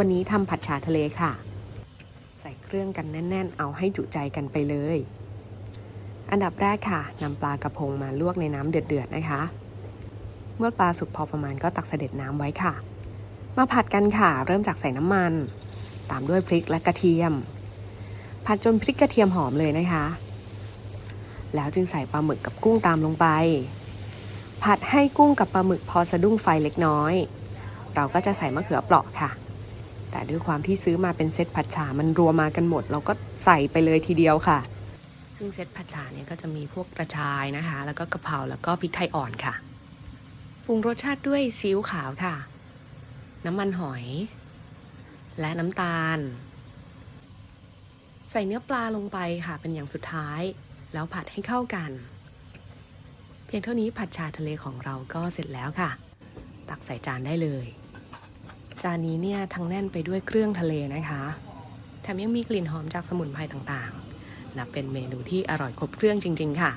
วันนี้ทำผัดฉาทะเลค่ะ ใส่เครื่องกันแน่น ๆ เอาให้จุใจกันไปเลย อันดับแรกค่ะนำปลากระพงมาลวกในน้ำเดือดๆนะคะ เมื่อปลาสุกพอประมาณก็ตักเสด็จน้ำไว้ค่ะ มาผัดกันค่ะ เริ่มจากใส่น้ำมัน ตามด้วยพริกและกระเทียม ผัดจนพริกกระเทียมหอมเลยนะคะ แล้วจึงใส่ปลาหมึกกับกุ้งตามลงไป ผัดให้กุ้งกับปลาหมึกพอสะดุ้งไฟเล็กน้อย เราก็จะใส่มะเขือเปราะค่ะ แต่ด้วยความที่ซื้อมาเป็นเซตผัดฉามันรวมมากันหมด เราก็ใส่ไปเลยทีเดียวค่ะ ซึ่งเซตผัดฉาเนี่ยก็จะมีพวกกระชายนะคะ แล้วก็กะเพราแล้วก็พริกไทยอ่อนค่ะปรุงรสชาติด้วยซีอิ๊วขาวค่ะ น้ำมันหอย และน้ำตาล ใส่เนื้อปลาลงไปค่ะ เป็นอย่างสุดท้าย แล้วผัดให้เข้ากัน เพียงเท่านี้ผัดชาทะเลของเราก็เสร็จแล้วค่ะ ตักใส่จานได้เลยานนี้เนี่ยทั้งแน่นไปด้วยเครื่องทะเลนะคะแถมยังมีกลิ่นหอมจากสมุนไพรต่างๆ นับเป็นเมนูที่อร่อยครบเครื่องจริง ๆ ค่ะ